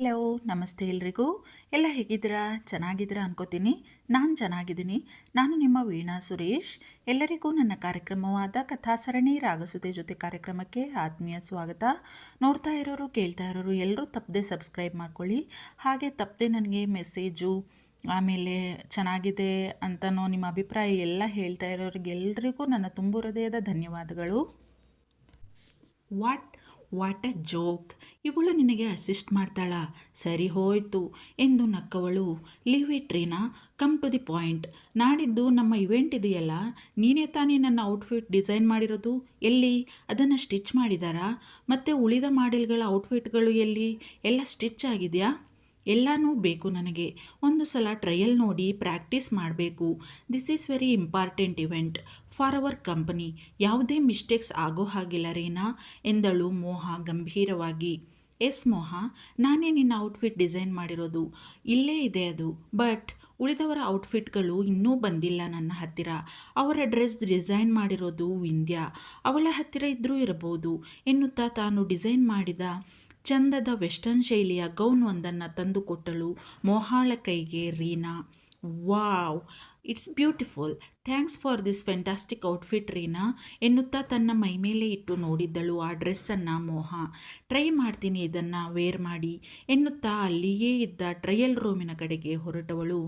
Hello ನಮಸ್ತೆ ಎಲ್ರಿಗೂ. ಎಲ್ಲ ಹೇಗಿದ್ದೀರಾ? ಚೆನ್ನಾಗಿದ್ದೀರಾ ಅನ್ಕೋತೀನಿ. ನಾನು ಚೆನ್ನಾಗಿದ್ದೀನಿ. ನಾನು ನಿಮ್ಮ ವೀಣಾ ಸುರೇಶ್. ಎಲ್ಲರಿಗೂ ನನ್ನ ಕಾರ್ಯಕ್ರಮವಾದ ಕಥಾಸರಣಿ ರಾಗಸುತೆ ಜೊತೆ ಕಾರ್ಯಕ್ರಮಕ್ಕೆ ಆತ್ಮೀಯ ಸ್ವಾಗತ. ನೋಡ್ತಾ ಇರೋರು, ಕೇಳ್ತಾ ಇರೋರು ಎಲ್ಲರೂ ತಪ್ಪದೆ ಸಬ್ಸ್ಕ್ರೈಬ್ ಮಾಡ್ಕೊಳ್ಳಿ. ಹಾಗೆ ತಪ್ಪದೆ ನನಗೆ ಮೆಸೇಜು, ಆಮೇಲೆ ಚೆನ್ನಾಗಿದೆ ಅಂತನೋ ನಿಮ್ಮ ಅಭಿಪ್ರಾಯ ಎಲ್ಲ ಹೇಳ್ತಾ ಇರೋರಿಗೆಲ್ಲರಿಗೂ ನನ್ನ ತುಂಬು ಹೃದಯದ ಧನ್ಯವಾದಗಳು. ವಾಟ್ ವಾಟ್ ಅ ಜೋಕ್ ಇವಳು ನಿನಗೆ ಅಸಿಸ್ಟ್ ಮಾಡ್ತಾಳಾ. ಸರಿ ಹೋಯ್ತು ಎಂದು ನಕ್ಕವಳು. Leave it Reena come to the point ನಾಡಿದ್ದು ನಮ್ಮ ಇವೆಂಟ್ ಇದೆಯಲ್ಲ. ನೀನೇ ತಾನೇ ನನ್ನ ಔಟ್ಫಿಟ್ ಡಿಸೈನ್ ಮಾಡಿರೋದು? ಎಲ್ಲಿ? ಅದನ್ನು ಸ್ಟಿಚ್ ಮಾಡಿದಾರಾ? ಮತ್ತು ಉಳಿದ ಮಾಡೆಲ್ಗಳ ಔಟ್ಫಿಟ್ಗಳು ಎಲ್ಲಿ? ಎಲ್ಲ ಸ್ಟಿಚ್ ಆಗಿದೆಯಾ? ಎಲ್ಲನೂ ಬೇಕು ನನಗೆ. ಒಂದು ಸಲ ಟ್ರಯಲ್ ನೋಡಿ ಪ್ರಾಕ್ಟೀಸ್ ಮಾಡಬೇಕು. This is very important event for our company ಯಾವುದೇ ಮಿಸ್ಟೇಕ್ಸ್ ಆಗೋ ಹಾಗಿಲ್ಲ ರೀನಾ, ಎಂದಳು ಮೋಹ ಗಂಭೀರವಾಗಿ. ಎಸ್ ಮೋಹ, ನಾನೇ ನಿನ್ನ ಔಟ್ಫಿಟ್ ಡಿಸೈನ್ ಮಾಡಿರೋದು. ಇಲ್ಲೇ ಇದೆ ಅದು ಬಟ್ ಉಳಿದವರ ಔಟ್ಫಿಟ್ಗಳು ಇನ್ನೂ ಬಂದಿಲ್ಲ ನನ್ನ ಹತ್ತಿರ. ಅವರ ಡ್ರೆಸ್ ಡಿಸೈನ್ ಮಾಡಿರೋದು ವಿಂಧ್ಯ. ಅವಳ ಹತ್ತಿರ ಇದ್ದರೂ ಇರಬಹುದು, ಎನ್ನುತ್ತಾ ತಾನು ಡಿಸೈನ್ ಮಾಡಿದ ಚಂದದ ವೆಸ್ಟರ್ನ್ ಶೈಲಿಯ ಗೌನ್ ಒಂದನ್ನು ತಂದುಕೊಟ್ಟಳು ಮೋಹಾಳ ಕೈಗೆ Reena. Wow, it's beautiful. Thanks for this fantastic outfit, Reena. ಎನ್ನುತ್ತಾ ತನ್ನ ಮೈಮೇಲೆ ಇಟ್ಟು ನೋಡಿದ್ದಳು ಆ ಡ್ರೆಸ್ಸನ್ನು ಮೋಹ. ಟ್ರೈ ಮಾಡ್ತೀನಿ ಇದನ್ನು ವೇರ್ ಮಾಡಿ, ಎನ್ನುತ್ತಾ ಅಲ್ಲಿಯೇ ಇದ್ದ ಟ್ರಯಲ್ ರೂಮಿನ ಕಡೆಗೆ ಹೊರಟವಳು.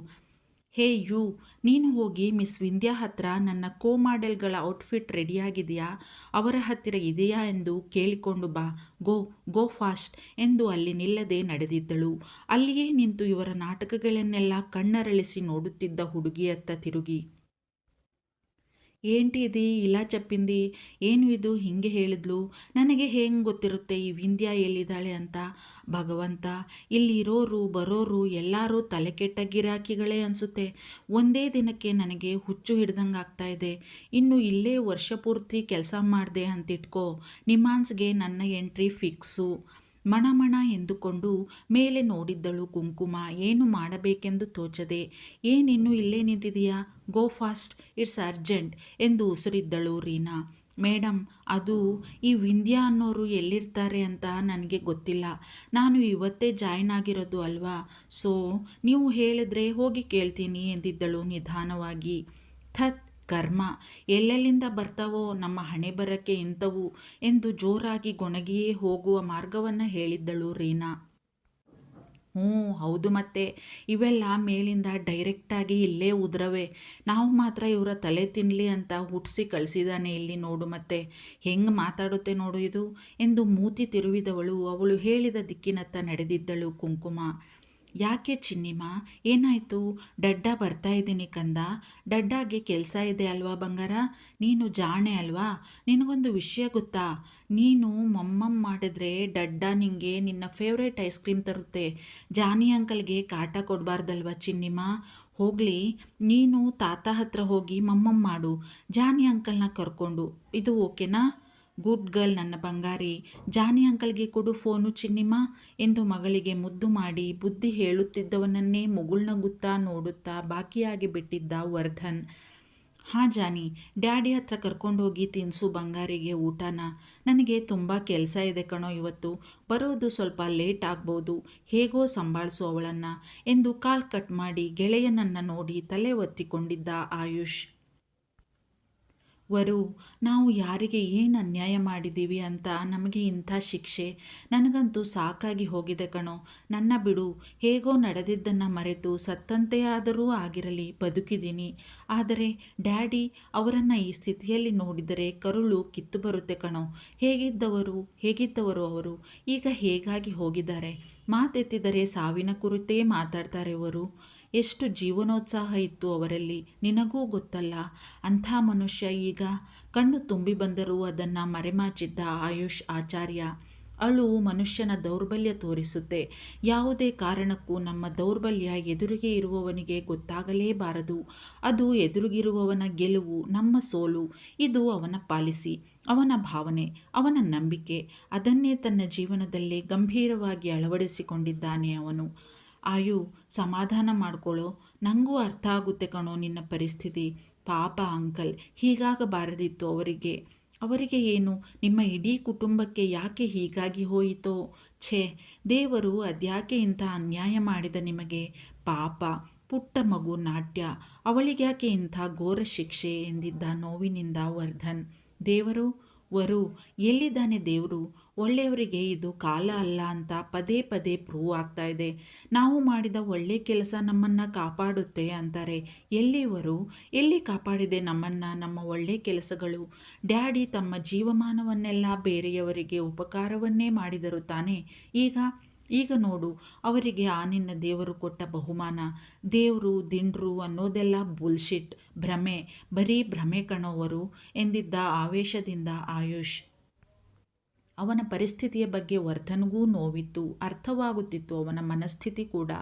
ಹೇ ಯು, ನೀನು ಹೋಗಿ ಮಿಸ್ ವಿಂದ್ಯಾ ಹತ್ರ ನನ್ನ ಕೋ ಮಾಡೆಲ್ಗಳ ಔಟ್ಫಿಟ್ ರೆಡಿಯಾಗಿದೆಯಾ? ಅವರ ಹತ್ತಿರ ಇದೆಯಾ ಎಂದು ಕೇಳಿಕೊಂಡು ಬಾ. ಗೋ ಗೋ ಫಾಸ್ಟ್ ಎಂದು ಅಲ್ಲಿ ನಿಲ್ಲದೆ ನಡೆದಿದ್ದಳು. ಅಲ್ಲಿಯೇ ನಿಂತು ಇವರ ನಾಟಕಗಳನ್ನೆಲ್ಲ ಕಣ್ಣರಳಿಸಿ ನೋಡುತ್ತಿದ್ದ ಹುಡುಗಿಯತ್ತ ತಿರುಗಿ. ఏంటి ఇది ఇలా చెప్పింది ಏನು ಇದು ಹೀಗೆ ಹೇಳಿದ್ಲು ನನಗೆ ಹೆಂಗೆ ಗೊತ್ತಿರುತ್ತೆ ಈ ವಿಂದ್ಯಾ ಎಲ್ಲಿದ್ದಾಳೆ ಅಂತ ಭಗವಂತ ಇಲ್ಲಿರೋರು ಬರೋರು ಎಲ್ಲರೂ ತಲೆ ಕೆಟ್ಟ ಗಿರಾಕಿಗಳೇ ಅನಿಸುತ್ತೆ ಒಂದೇ ದಿನಕ್ಕೆ ನನಗೆ ಹುಚ್ಚು ಹಿಡ್ದಂಗೆ ಆಗ್ತಾ ಇದೆ ಇನ್ನು ಇಲ್ಲೇ ವರ್ಷ ಪೂರ್ತಿ ಕೆಲಸ ಮಾಡಿದೆ ಅಂತಿಟ್ಕೋ ನಿಮಾನ್ಸ್ಗೆ ನನ್ನ ಎಂಟ್ರಿ ಫಿಕ್ಸು ಮಣಮಣ ಎಂದುಕೊಂಡು ಮೇಲೆ ನೋಡಿದ್ದಳು ಕುಂಕುಮ. ಏನು ಮಾಡಬೇಕೆಂದು ತೋಚದೆ, ಏನಿನ್ನು ಇಲ್ಲೇ ನಿಂತಿದೆಯಾ? ಗೋ ಫಾಸ್ಟ್ ಇಟ್ಸ್ ಅರ್ಜೆಂಟ್ ಎಂದು ಉಸಿರಿದ್ದಳು ರೀನಾ. ಮೇಡಮ್ ಅದು ಈ ವಿಂದ್ಯಾ ಅನ್ನೋರು ಎಲ್ಲಿರ್ತಾರೆ ಅಂತ ನನಗೆ ಗೊತ್ತಿಲ್ಲ. ನಾನು ಇವತ್ತೇ ಜಾಯ್ನ್ ಆಗಿರೋದು ಅಲ್ವಾ? ಸೊ ನೀವು ಹೇಳಿದ್ರೆ ಹೋಗಿ ಕೇಳ್ತೀನಿ ಎಂದಿದ್ದಳು ನಿಧಾನವಾಗಿ. ಥತ್ ಕರ್ಮ ಎಲ್ಲೆಲ್ಲಿಂದ ಬರ್ತಾವೋ ನಮ್ಮ ಹಣೆ ಬರಕ್ಕೆ ಇಂಥವು ಎಂದು ಜೋರಾಗಿ ಗೊಣಗಿಯೇ ಹೋಗುವ ಮಾರ್ಗವನ್ನು ಹೇಳಿದ್ದಳು ರೀನಾ. ಹ್ಞೂ, ಹೌದು ಮತ್ತೆ. ಇವೆಲ್ಲ ಮೇಲಿಂದ ಡೈರೆಕ್ಟಾಗಿ ಇಲ್ಲೇ ಉದ್ರವೆ. ನಾವು ಮಾತ್ರ ಇವರ ತಲೆ ತಿನ್ನಲಿ ಅಂತ ಹುಟ್ಟಿಸಿ ಕಳಿಸಿದಾನೆ ಇಲ್ಲಿ ನೋಡು ಮತ್ತೆ. ಹೆಂಗೆ ಮಾತಾಡುತ್ತೆ ನೋಡು ಇದು ಎಂದು ಮೂತಿ ತಿರುವಿದವಳು. ಅವಳು ಹೇಳಿದ ದಿಕ್ಕಿನತ್ತ ನಡೆದಿದ್ದಳು ಕುಂಕುಮ. ಯಾಕೆ ಚಿನ್ನಿಮ? ಏನಾಯಿತು? ಡಡ್ಡ ಬರ್ತಾ ಇದ್ದೀನಿ ಕಂದ. ಡಡ್ಡಾಗೆ ಕೆಲಸ ಇದೆ ಅಲ್ವಾ ಬಂಗಾರ? ನೀನು ಜಾಣೆ ಅಲ್ವಾ? ನಿನಗೊಂದು ವಿಷಯ ಗೊತ್ತಾ? ನೀನು ಮೊಮ್ಮಮ್ಮ ಮಾಡಿದ್ರೆ ಡಡ್ಡ ನಿಂಗೆ ನಿನ್ನ ಫೇವ್ರೇಟ್ ಐಸ್ ಕ್ರೀಮ್ ತರುತ್ತೆ. ಜಾನಿ ಅಂಕಲ್ಗೆ ಕಾಟ ಕೊಡಬಾರ್ದಲ್ವ ಚಿನ್ನಿಮ? ಹೋಗಲಿ, ನೀನು ತಾತ ಹತ್ರ ಹೋಗಿ ಮಮ್ಮಮ್ಮ ಮಾಡು. ಜಾನಿ ಅಂಕಲ್ನ ಕರ್ಕೊಂಡು. ಇದು ಓಕೆನಾ? ಗುಡ್ ಗರ್ಲ್ ನನ್ನ ಬಂಗಾರಿ, ಜಾನಿ ಅಂಕಲ್ಗೆ ಕೊಡು ಫೋನು ಚಿನ್ನಿಮ್ಮ ಎಂದು ಮಗಳಿಗೆ ಮುದ್ದು ಮಾಡಿ ಬುದ್ಧಿ ಹೇಳುತ್ತಿದ್ದವನನ್ನೇ ಮುಗುಳ್ನಗುತ್ತಾ ನೋಡುತ್ತಾ ಬಾಕಿಯಾಗಿ ಬಿಟ್ಟಿದ್ದ ವರ್ಧನ್. ಹಾಂ ಜಾನಿ, ಡ್ಯಾಡಿ ಹತ್ರ ಕರ್ಕೊಂಡೋಗಿ ತಿನ್ಸು ಬಂಗಾರಿಗೆ ಊಟನ. ನನಗೆ ತುಂಬ ಕೆಲಸ ಇದೆ ಕಣೋ ಇವತ್ತು. ಬರೋದು ಸ್ವಲ್ಪ ಲೇಟ್ ಆಗ್ಬೋದು. ಹೇಗೋ ಸಂಭಾಳಿಸು ಅವಳನ್ನು ಎಂದು ಕಾಲ್ ಕಟ್ ಮಾಡಿ ಗೆಳೆಯನನ್ನು ನೋಡಿ ತಲೆ ಒತ್ತಿಕೊಂಡಿದ್ದ ಆಯುಷ್. ವರು, ನಾವು ಯಾರಿಗೆ ಏನು ಅನ್ಯಾಯ ಮಾಡಿದ್ದೀವಿ ಅಂತ ನಮಗೆ ಇಂಥ ಶಿಕ್ಷೆ. ನನಗಂತೂ ಸಾಕಾಗಿ ಹೋಗಿದೆ ಕಣೋ. ನನ್ನ ಬಿಡು, ಹೇಗೋ ನಡೆದಿದ್ದನ್ನು ಮರೆತು ಸತ್ತಂತೆಯಾದರೂ ಆಗಿರಲಿ, ಬದುಕಿದ್ದೀನಿ. ಆದರೆ ಡ್ಯಾಡಿ ಅವರನ್ನು ಈ ಸ್ಥಿತಿಯಲ್ಲಿ ನೋಡಿದರೆ ಕರುಳು ಕಿತ್ತು ಬರುತ್ತೆ ಕಣೋ. ಹೇಗಿದ್ದವರು ಹೇಗಿದ್ದವರು ಅವರು? ಈಗ ಹೇಗಾಗಿ ಹೋಗಿದ್ದಾರೆ. ಮಾತೆತ್ತಿದರೆ ಸಾವಿನ ಕುರಿತೇ ಮಾತಾಡ್ತಾರೆ ಅವರು ಎಷ್ಟು ಜೀವನೋತ್ಸಾಹ ಇತ್ತು ಅವರಲ್ಲಿ, ನಿನಗೂ ಗೊತ್ತಲ್ಲ? ಅಂಥ ಮನುಷ್ಯ ಈಗ ಕಣ್ಣು ತುಂಬಿ ಬಂದರೂ ಅದನ್ನು ಮರೆಮಾಚಿದ್ದ ಆಯುಷ್ ಆಚಾರ್ಯ. ಅಳು ಮನುಷ್ಯನ ದೌರ್ಬಲ್ಯ ತೋರಿಸುತ್ತೆ. ಯಾವುದೇ ಕಾರಣಕ್ಕೂ ನಮ್ಮ ದೌರ್ಬಲ್ಯ ಎದುರಿಗೆ ಇರುವವನಿಗೆ ಗೊತ್ತಾಗಲೇಬಾರದು. ಅದು ಎದುರಿಗಿರುವವನ ಗೆಲುವು, ನಮ್ಮ ಸೋಲು. ಇದು ಅವನ ಪಾಲಿಸಿ, ಅವನ ಭಾವನೆ, ಅವನ ನಂಬಿಕೆ. ಅದನ್ನೇ ತನ್ನ ಜೀವನದಲ್ಲಿ ಗಂಭೀರವಾಗಿ ಅಳವಡಿಸಿಕೊಂಡಿದ್ದಾನೆ ಅವನು. ಆಯು, ಸಮಾಧಾನ ಮಾಡ್ಕೊಳ್ಳೋ ನನಗೂ ಅರ್ಥ ಆಗುತ್ತೆ ಕಣೋ ನಿನ್ನ ಪರಿಸ್ಥಿತಿ. ಪಾಪ ಅಂಕಲ್, ಹೀಗಾಗಬಾರದಿತ್ತು ಅವರಿಗೆ. ಅವರಿಗೆ ಏನು, ನಿಮ್ಮ ಇಡೀ ಕುಟುಂಬಕ್ಕೆ ಯಾಕೆ ಹೀಗಾಗಿ ಹೋಯಿತೋ? ಛೇ, ದೇವರು ಅದ್ಯಾಕೆ ಇಂಥ ಅನ್ಯಾಯ ಮಾಡಿದ ನಿಮಗೆ? ಪಾಪ, ಪುಟ್ಟ ಮಗು ನಾಟ್ಯ, ಅವಳಿಗ್ಯಾಕೆ ಇಂಥ ಘೋರ ಶಿಕ್ಷೆ ಎಂದಿದ್ದ ನೋವಿನಿಂದ ವರ್ಧನ್. ದೇವರು ವರು, ಎಲ್ಲಿದ್ದಾನೆ ದೇವರು? ಒಳ್ಳೆಯವರಿಗೆ ಇದು ಕಾಲ ಅಲ್ಲ ಅಂತ ಪದೇ ಪದೇ ಪ್ರೂವ್ ಆಗ್ತಾ ಇದೆ. ನಾವು ಮಾಡಿದ ಒಳ್ಳೆ ಕೆಲಸ ನಮ್ಮನ್ನು ಕಾಪಾಡುತ್ತೆ ಅಂತಾರೆ. ಎಲ್ಲಿವರು ಎಲ್ಲಿ ಕಾಪಾಡಿದೆ ನಮ್ಮನ್ನು, ನಮ್ಮ ಒಳ್ಳೆ ಕೆಲಸಗಳು? ಡ್ಯಾಡಿ ತಮ್ಮ ಜೀವಮಾನವನ್ನೆಲ್ಲ ಬೇರೆಯವರಿಗೆ ಉಪಕಾರವನ್ನೇ ಮಾಡಿದರು ತಾನೆ. ಈಗ ಈಗ ನೋಡು, ಅವರಿಗೆ ಆ ನಿನ್ನ ದೇವರು ಕೊಟ್ಟ ಬಹುಮಾನ. ದೇವರು, ದಿಂಡ್ರು ಅನ್ನೋದೆಲ್ಲ ಬುಲ್ಶಿಟ್, ಭ್ರಮೆ. ಬರೀ ಭ್ರಮೆ ಕಣೋವರು ಎಂದಿದ್ದ ಆವೇಶದಿಂದ ಆಯುಷ್. ಅವನ ಪರಿಸ್ಥಿತಿಯ ಬಗ್ಗೆ ವರ್ಧನ್ಗೂ ನೋವಿತ್ತು, ಅರ್ಥವಾಗುತ್ತಿತ್ತು ಅವನ ಮನಸ್ಥಿತಿ ಕೂಡ.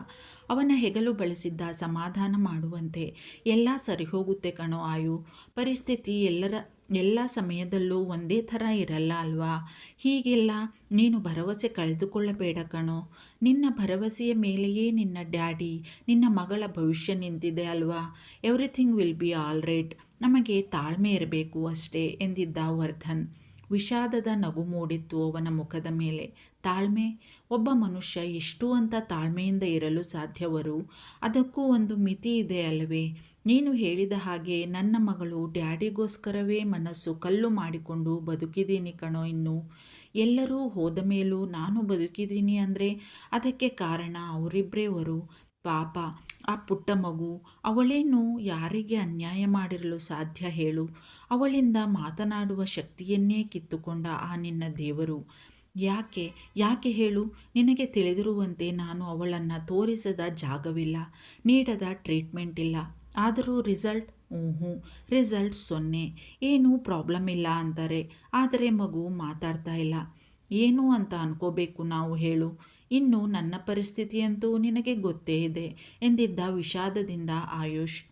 ಅವನ ಹೆಗಲು ಬಳಸಿದ್ದ ಸಮಾಧಾನ ಮಾಡುವಂತೆ, ಎಲ್ಲ ಸರಿ ಹೋಗುತ್ತೆ ಕಣೋ ಆಯು, ಪರಿಸ್ಥಿತಿ ಎಲ್ಲರ, ಎಲ್ಲ ಸಮಯದಲ್ಲೂ ಒಂದೇ ಥರ ಇರಲ್ಲ ಅಲ್ವಾ? ಹೀಗೆಲ್ಲ ನೀನು ಭರವಸೆ ಕಳೆದುಕೊಳ್ಳಬೇಡ ಕಣೋ. ನಿನ್ನ ಭರವಸೆಯ ಮೇಲೆಯೇ ನಿನ್ನ ಡ್ಯಾಡಿ, ನಿನ್ನ ಮಗಳ ಭವಿಷ್ಯ ನಿಂತಿದೆ ಅಲ್ವಾ? Everything will be all right, ನಮಗೆ ತಾಳ್ಮೆ ಇರಬೇಕು ಅಷ್ಟೇ, ಎಂದಿದ್ದ ವರ್ಧನ್. ವಿಷಾದದ ನಗು ಮೂಡಿತ್ತು ಅವನ ಮುಖದ ಮೇಲೆ. ತಾಳ್ಮೆ? ಒಬ್ಬ ಮನುಷ್ಯ ಎಷ್ಟು ಅಂತ ತಾಳ್ಮೆಯಿಂದ ಇರಲು ಸಾಧ್ಯವರು? ಅದಕ್ಕೂ ಒಂದು ಮಿತಿ ಇದೆ ಅಲ್ಲವೇ? ನೀನು ಹೇಳಿದ ಹಾಗೆ ನನ್ನ ಮಗಳು ಡ್ಯಾಡಿಗೋಸ್ಕರವೇ ಮನಸ್ಸು ಕಲ್ಲು ಮಾಡಿಕೊಂಡು ಬದುಕಿದ್ದೀನಿ ಕಣೋ ಇನ್ನು. ಎಲ್ಲರೂ ಹೋದ ಮೇಲೂ ನಾನು ಬದುಕಿದ್ದೀನಿ ಅಂದರೆ ಅದಕ್ಕೆ ಕಾರಣ ಅವರಿಬ್ಬರೇವರು ಪಾಪ, ಆ ಪುಟ್ಟ ಮಗು, ಅವಳೇನು ಯಾರಿಗೆ ಅನ್ಯಾಯ ಮಾಡಿರಲು ಸಾಧ್ಯ ಹೇಳು. ಅವಳಿಂದ ಮಾತನಾಡುವ ಶಕ್ತಿಯನ್ನೇ ಕಿತ್ತುಕೊಂಡ ಆ ನಿನ್ನ ದೇವರು. ಯಾಕೆ ಯಾಕೆ ಹೇಳು? ನಿನಗೆ ತಿಳಿದಿರುವಂತೆ ನಾನು ಅವಳನ್ನು ತೋರಿಸದ ಜಾಗವಿಲ್ಲ, ನೀಡದ ಟ್ರೀಟ್ಮೆಂಟ್ ಇಲ್ಲ. ಆದರೂ ರಿಸಲ್ಟ್ ಹ್ಞೂ ರಿಸಲ್ಟ್ ಸೊನ್ನೆ. ಏನೂ ಪ್ರಾಬ್ಲಮ್ ಇಲ್ಲ ಅಂತಾರೆ, ಆದರೆ ಮಗು ಮಾತಾಡ್ತಾ ಇಲ್ಲ. ಏನು ಅಂತ ಅನ್ಕೋಬೇಕು ನಾವು ಹೇಳು. ಇನ್ನು ನನ್ನ ಪರಿಸ್ಥಿತಿಯಂತೂ ನಿನಗೆ ಗೊತ್ತೇ ಇದೆ ಎಂದಿದ್ದ ವಿಷಾದದಿಂದ ಆಯುಷ್.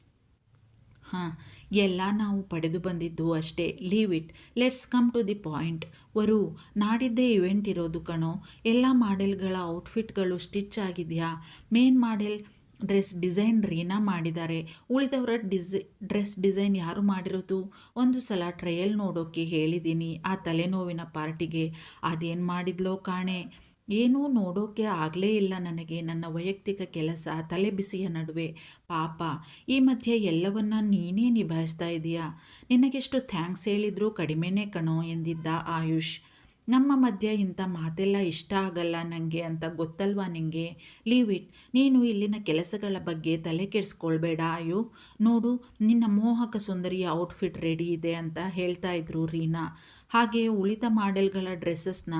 ಹಾಂ, ಎಲ್ಲ ನಾವು ಪಡೆದು ಬಂದಿದ್ದು ಅಷ್ಟೇ. Leave it. Let's come to the point. ವರು, ನಾಡಿದ್ದೇ ಇವೆಂಟ್ ಇರೋದು ಕಣೋ. ಎಲ್ಲ ಮಾಡೆಲ್ಗಳ ಔಟ್ಫಿಟ್ಗಳು ಸ್ಟಿಚ್ ಆಗಿದೆಯಾ? Main model dress design Reena ಮಾಡಿದ್ದಾರೆ. ಉಳಿದವರ ಡಿಸೈ, ಡ್ರೆಸ್ ಡಿಸೈನ್ ಯಾರು ಮಾಡಿರೋದು? ಒಂದು ಸಲ ಟ್ರಯಲ್ ನೋಡೋಕ್ಕೆ ಹೇಳಿದ್ದೀನಿ ಆ ತಲೆನೋವಿನ ಪಾರ್ಟಿಗೆ. ಅದೇನು ಮಾಡಿದ್ಲೋ ಕಾಣೆ? ಏನೂ ನೋಡೋಕೆ ಆಗಲೇ ಇಲ್ಲ ನನಗೆ. ನನ್ನ ವೈಯಕ್ತಿಕ ಕೆಲಸ ತಲೆ ಬಿಸಿಯ ನಡುವೆ. ಪಾಪ, ಈ ಮಧ್ಯೆ ಎಲ್ಲವನ್ನ ನೀನೇ ನಿಭಾಯಿಸ್ತಾ ಇದೀಯಾ? ನಿನಗೆಷ್ಟು ಥ್ಯಾಂಕ್ಸ್ ಹೇಳಿದರೂ ಕಡಿಮೆನೇ ಕಣೋ ಎಂದಿದ್ದ ಆಯುಷ್. ನಮ್ಮ ಮಧ್ಯೆ ಇಂಥ ಮಾತೆಲ್ಲ ಇಷ್ಟ ಆಗಲ್ಲ ನನಗೆ ಅಂತ ಗೊತ್ತಲ್ವಾ ನಿನಗೆ ಲೀವ್ ಇಟ್. ನೀನು ಇಲ್ಲಿನ ಕೆಲಸಗಳ ಬಗ್ಗೆ ತಲೆ ಕೆಡಿಸ್ಕೊಳ್ಬೇಡ ಅಯ್ಯೋ. ನೋಡು, ನಿನ್ನ ಮೋಹಕ ಸುಂದರಿಯ ಔಟ್ಫಿಟ್ ರೆಡಿ ಇದೆ ಅಂತ ಹೇಳ್ತಾ ಇದ್ರು ರೀನಾ. ಹಾಗೆ ಉಳಿದ ಮಾಡೆಲ್ಗಳ ಡ್ರೆಸ್ಸಸ್ನ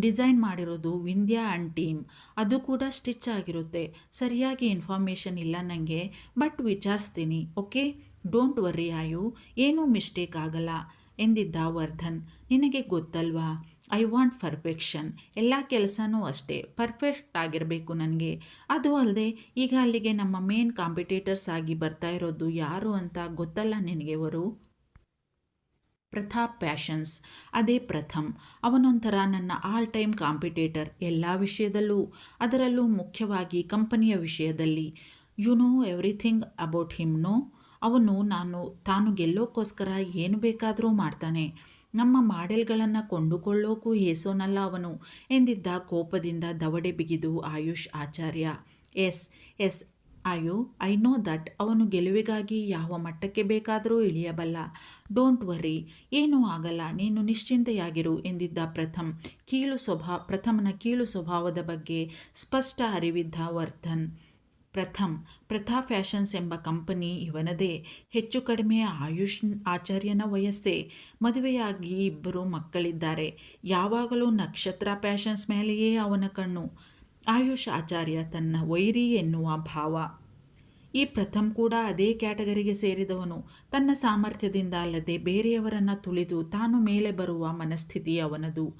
ಡಿಸೈನ್ ಮಾಡಿರೋದು ವಿಂದ್ಯಾ ಆ್ಯಂಡ್ ಟೀಮ್. ಅದು ಕೂಡ ಸ್ಟಿಚ್ ಆಗಿರುತ್ತೆ. ಸರಿಯಾಗಿ ಇನ್ಫಾರ್ಮೇಷನ್ ಇಲ್ಲ ನನಗೆ ಬಟ್ ವಿಚಾರಿಸ್ತೀನಿ, ಓಕೆ? ಡೋಂಟ್ ವರಿ ಆಯು, ಏನೂ ಮಿಸ್ಟೇಕ್ ಆಗಲ್ಲ, ಎಂದಿದ್ದ ವರ್ಧನ್. ನಿನಗೆ ಗೊತ್ತಲ್ವಾ? I want perfection. ಎಲ್ಲ ಕೆಲಸನೂ ಅಷ್ಟೇ, ಪರ್ಫೆಕ್ಟ್ ಆಗಿರಬೇಕು ನನಗೆ. ಅದು ಅಲ್ಲದೆ ಈಗ ಅಲ್ಲಿಗೆ ನಮ್ಮ ಮೇನ್ ಕಾಂಪಿಟೇಟರ್ಸ್ ಆಗಿ ಬರ್ತಾ ಇರೋದು ಯಾರು ಅಂತ ಗೊತ್ತಲ್ಲ ನಿನಗೆ ಅವರು ಪ್ರತಾಪ್ ಪ್ಯಾಷನ್ಸ್. ಅದೇ ಪ್ರಥಮ್. ಅವನೊಂಥರ ನನ್ನ ಆಲ್ ಟೈಮ್ ಕಾಂಪಿಟೇಟರ್ ಎಲ್ಲ ವಿಷಯದಲ್ಲೂ, ಅದರಲ್ಲೂ ಮುಖ್ಯವಾಗಿ ಕಂಪನಿಯ ವಿಷಯದಲ್ಲಿ. You know everything about him no? ಅವನು ನಾನು, ತಾನು ಗೆಲ್ಲೋಕ್ಕೋಸ್ಕರ ಏನು ಬೇಕಾದರೂ ಮಾಡ್ತಾನೆ. ನಮ್ಮ ಮಾಡೆಲ್ಗಳನ್ನು ಕೊಂಡುಕೊಳ್ಳೋಕ್ಕೂ ಹೇಸೋನಲ್ಲ ಅವನು ಎಂದಿದ್ದ ಕೋಪದಿಂದ ದವಡೆ ಬಿಗಿದು ಆಯುಷ್ ಆಚಾರ್ಯ. ಎಸ್ ಎಸ್ ಅಯ್ಯೋ, ಐ ನೋ ದಟ್. ಅವನು ಗೆಲುವಿಗಾಗಿ ಯಾವ ಮಟ್ಟಕ್ಕೆ ಬೇಕಾದರೂ ಇಳಿಯಬಲ್ಲ. Don't worry. ಏನೂ ಆಗಲ್ಲ. ನೀನು ನಿಶ್ಚಿಂತೆಯಾಗಿರು ಎಂದಿದ್ದ ಪ್ರಥಮ್. ಕೀಳು ಸ್ವಭಾವ ಪ್ರಥಮನ ಕೀಳು ಸ್ವಭಾವದ ಬಗ್ಗೆ ಸ್ಪಷ್ಟ ಅರಿವಿದ್ದ ವರ್ಧನ್. ಪ್ರಥಮ್, ಪ್ರಥಾ ಫ್ಯಾಷನ್ಸ್ ಎಂಬ ಕಂಪನಿ ಇವನದೇ. ಹೆಚ್ಚು ಕಡಿಮೆ ಆಯುಷ್, ಆಚಾರ್ಯನ ವಯಸ್ಸೇ. ಮದುವೆಯಾಗಿ ಇಬ್ಬರು ಮಕ್ಕಳಿದ್ದಾರೆ. ಯಾವಾಗಲೂ ನಕ್ಷತ್ರ ಫ್ಯಾಷನ್ಸ್ ಮೇಲೆಯೇ ಅವನ ಕಣ್ಣು. ಆಯುಷ್ ಆಚಾರ್ಯ ತನ್ನ ವೈರಿ ಎನ್ನುವ ಭಾವ. ಈ ಪ್ರಥಮ್ ಕೂಡ ಅದೇ ಕ್ಯಾಟಗರಿಗೆ ಸೇರಿದವನು. ತನ್ನ ಸಾಮರ್ಥ್ಯದಿಂದ ಅಲ್ಲದೆ ಬೇರೆಯವರನ್ನು ತುಳಿದು ತಾನು ಮೇಲೆ ಬರುವ ಮನಸ್ಥಿತಿ ಅವನದು.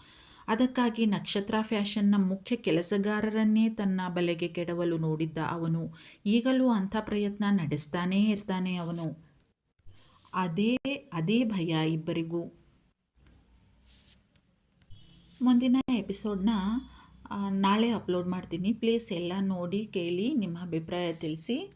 ಅದಕ್ಕಾಗಿ ನಕ್ಷತ್ರ ಫ್ಯಾಷನ್ನ ಮುಖ್ಯ ಕೆಲಸಗಾರರನ್ನೇ ತನ್ನ ಬಲೆಗೆ ಕೆಡವಲು ನೋಡಿದ್ದ ಅವನು. ಈಗಲೂ ಅಂಥ ಪ್ರಯತ್ನ ನಡೆಸ್ತಾನೇ ಇರ್ತಾನೆ ಅವನು. ಅದೇ ಅದೇ ಭಯ ಇಬ್ಬರಿಗೂ. ಮುಂದಿನ ಎಪಿಸೋಡ್ನ ನಾಳೆ ಅಪ್ಲೋಡ್ ಮಾಡ್ತೀನಿ. ಪ್ಲೀಸ್ ಎಲ್ಲ ನೋಡಿ ಕೇಳಿ ನಿಮ್ಮ ಅಭಿಪ್ರಾಯ ತಿಳಿಸಿ.